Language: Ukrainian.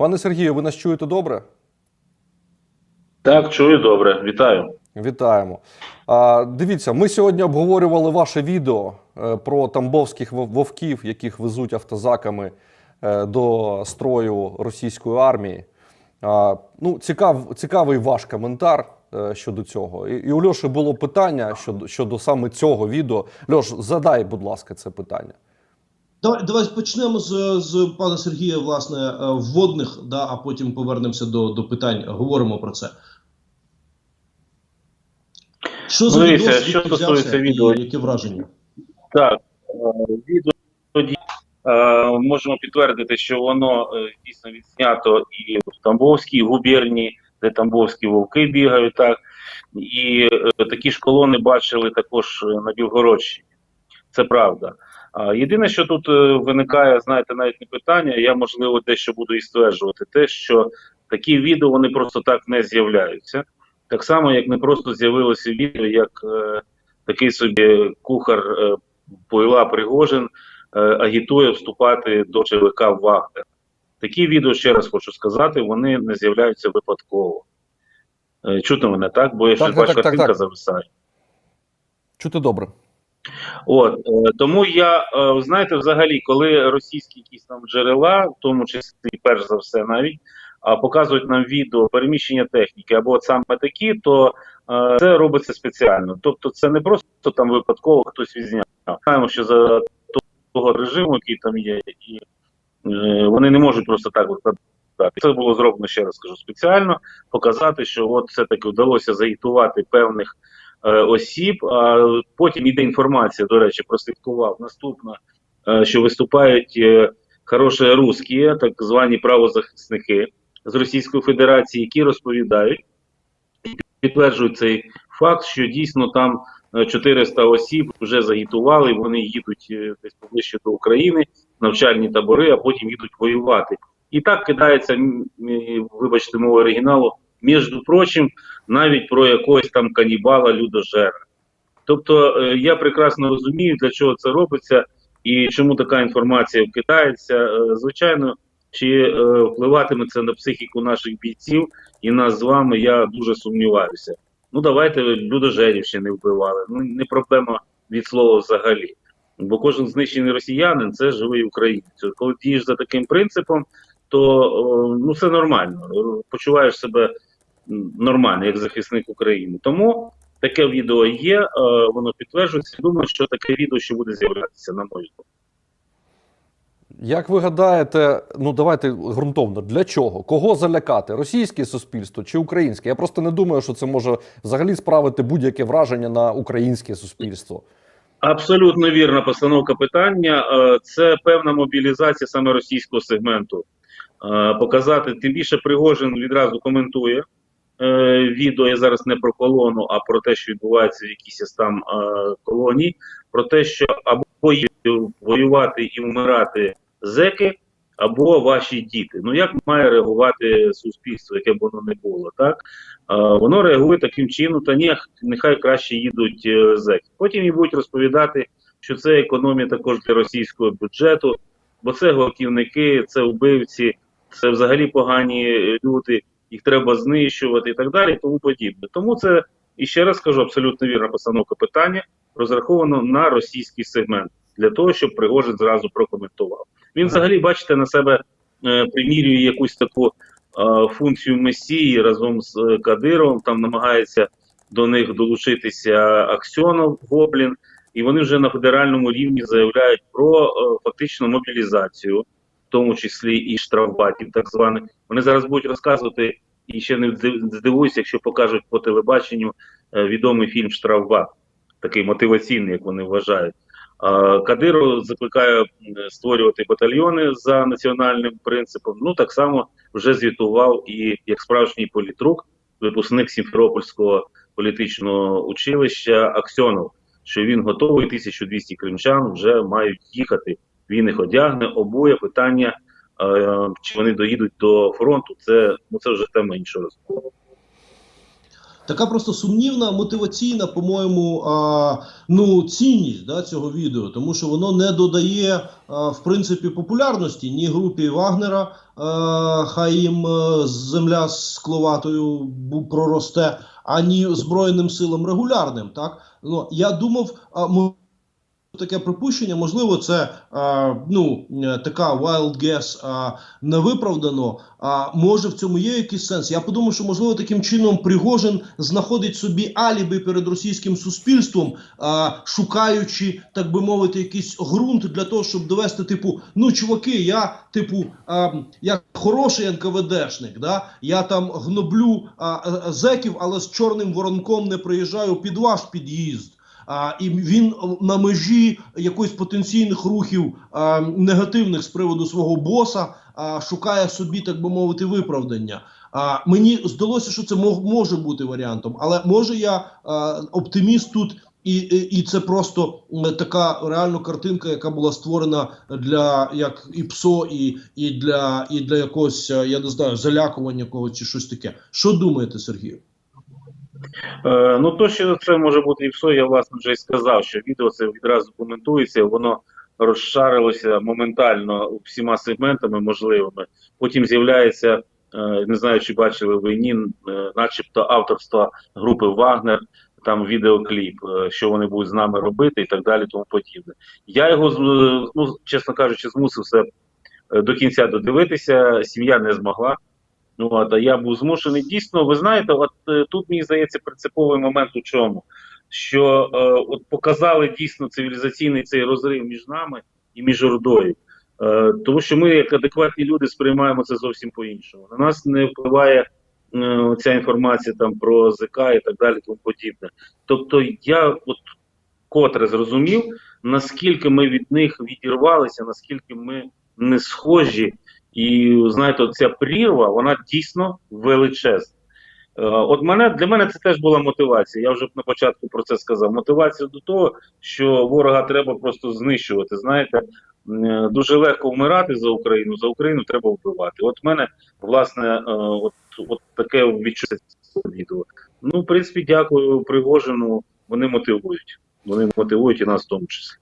Пане Сергію, ви нас чуєте добре? Так, чую добре, вітаю. Вітаємо. А, дивіться, ми сьогодні обговорювали ваше відео е, про тамбовських вовків, яких везуть автозаками е, до строю російської армії. А, ну, цікав, цікавий ваш коментар е, щодо цього. І, і у Льоші було питання щодо, щодо саме цього відео. Льош, задай, будь ласка, це питання. Давай, давай почнемо з, з пана Сергія, власне, е, вводних, да, а потім повернемося до, до питань. Говоримо про це. Що за дивіться, що стосується відео. які враження? Так, е, відео тоді е, можемо підтвердити, що воно дійсно відзнято і в Тамбовській губернії, де тамбовські вовки бігають, так і такі ж колони бачили також на Білгородщині. Це правда. А єдине, що тут е, виникає, знаєте, навіть не питання, я можливо дещо буду і стверджувати, те, що такі відео вони просто так не з'являються. Так само, як не просто з'явилося відео, як е, такий собі кухар е, Пойла Пригожин е, агітує вступати до ЧВК Вагнер. Такі відео, ще раз хочу сказати, вони не з'являються випадково. Е, чутно мене так, бо я Так, щось бачу, так, картинка так. зависає. Чути добре. От е, тому я е, знаєте, взагалі, коли російські якісь там джерела, в тому числі перш за все, навіть показують нам відео переміщення техніки або от саме такі, то е, це робиться спеціально. Тобто, це не просто там випадково хтось відзняв. Знаємо, що за того режиму, який там є, і вони не можуть просто так викладати. Це було зроблено ще раз скажу спеціально, показати, що от все таки вдалося загітувати певних осіб. А потім іде інформація, до речі, прослідкував наступна, е, що виступають е, хороші русські, так звані правозахисники з Російської Федерації, які розповідають і підтверджують цей факт, що дійсно там е, 400 осіб вже загітували, вони їдуть е, десь поближче до України, навчальні табори, а потім їдуть воювати. І так кидається, вибачте, мовою оригіналу, між прочим, навіть про якогось там канібала людожера. Тобто е, я прекрасно розумію, для чого це робиться і чому така інформація вкидається. Е, Звичайно, чи е, впливатиме це на психіку наших бійців і нас з вами, я дуже сумніваюся. Ну давайте людожерів ще не вбивали. Ну не проблема від слова взагалі. Бо кожен знищений росіянин це живий українець. Коли дієш за таким принципом, то ну все нормально. Почуваєш себе нормально, як захисник України. Тому таке відео є, е, воно підтверджується. Думаю, що таке відео ще буде з'являтися, на мою думку. Як ви гадаєте, ну давайте ґрунтовно, для чого? Кого залякати? Російське суспільство чи українське? Я просто не думаю, що це може взагалі справити будь-яке враження на українське суспільство. Абсолютно вірна постановка питання. Е, Це певна мобілізація саме російського сегменту. Е, Показати тим більше Пригожин відразу коментує е, відео. Я зараз не про колону, а про те, що відбувається в якійсь там е, колонії. Про те, що або воювати і вмирати зеки, або ваші діти. Ну як має реагувати суспільство, яке б воно не було, так? Е, воно реагує таким чином, та ні, нехай краще їдуть зеки. Потім їм будуть розповідати, що це економія також для російського бюджету, бо це гвалтівники, це вбивці, це взагалі погані люди, їх треба знищувати і так далі, і тому подібне. Тому це, і ще раз кажу, абсолютно вірна постановка питання, розраховано на російський сегмент, для того, щоб Пригожин зразу прокоментував. Він взагалі, бачите, на себе е, примірює якусь таку е, функцію месії разом з е, Кадировим, там намагається до них долучитися Аксьонов, Гоблін, і вони вже на федеральному рівні заявляють про е, фактично мобілізацію, тому числі і штрафбатів, так званих. Вони зараз будуть розказувати, і ще не здивуюся, якщо покажуть по телебаченню е, відомий фільм Штрафбат, такий мотиваційний, як вони вважають. А, Кадиров закликає створювати батальйони за національним принципом. Ну так само вже звітував і як справжній політрук, випускник Сімферопольського політичного училища Аксьонов, що він готовий, 1200 кримчан вже мають їхати. Він їх одягне, обує питання, е, чи вони доїдуть до фронту. Це ну це вже тема іншого розмови. така просто сумнівна мотиваційна, по-моєму, ну, цінність да, цього відео, тому що воно не додає а, в принципі популярності ні групі Вагнера. а, Хай їм е, земля з кловатою проросте, ані Збройним силам регулярним. Так ну я думав, а, таке припущення, можливо, це а, ну е, така wild guess а, не виправдано. А може в цьому є якийсь сенс? Я подумав, що можливо таким чином Пригожин знаходить собі аліби перед російським суспільством, а, шукаючи, так би мовити, якийсь ґрунт для того, щоб довести, типу, ну чуваки, я типу, а, я хороший НКВДшник, да? я там гноблю а, а, зеків, але з чорним воронком не приїжджаю під ваш під'їзд. А, і він на межі якоїсь потенційних рухів негативних з приводу свого боса шукає собі, так би мовити, виправдання. А, мені здалося, що це мог, може бути варіантом, але може я оптиміст тут. І, і, і це просто така реально картинка, яка була створена для як і ПСО, і, і для і для якогось, я не знаю, залякування когось чи щось таке. Що думаєте, Сергію? Е, ну, то, що це може бути і все, я власне вже й сказав, що відео це відразу коментується, воно розшарилося моментально всіма сегментами можливими. Потім з'являється, е, не знаю, чи бачили ви ні, е, начебто авторства групи Вагнер, там відеокліп, що вони будуть з нами робити і так далі, тому подібне. Я його, ну, чесно кажучи, змусив все е, до кінця додивитися, сім'я не змогла. Ну, от, а я був змушений. Дійсно, ви знаєте, от е, тут мені здається принциповий момент у чому, що е, от показали дійсно цивілізаційний цей розрив між нами і між Ордою. Е, тому що ми, як адекватні люди, сприймаємо це зовсім по-іншому. На нас не впливає е, ця інформація там про ЗК і так далі, тому подібне. Тобто, я от котре зрозумів, наскільки ми від них відірвалися, наскільки ми не схожі. І знаєте, ця прірва, вона дійсно величезна. Е, От мене для мене це теж була мотивація. Я вже на початку про це сказав. Мотивація до того, що ворога треба просто знищувати. Знаєте, е, дуже легко вмирати за Україну, за Україну треба вбивати. От мене власне е, от, от таке відчуття відео. Ну, в принципі, дякую Пригожину. Вони мотивують. Вони мотивують і нас в тому числі.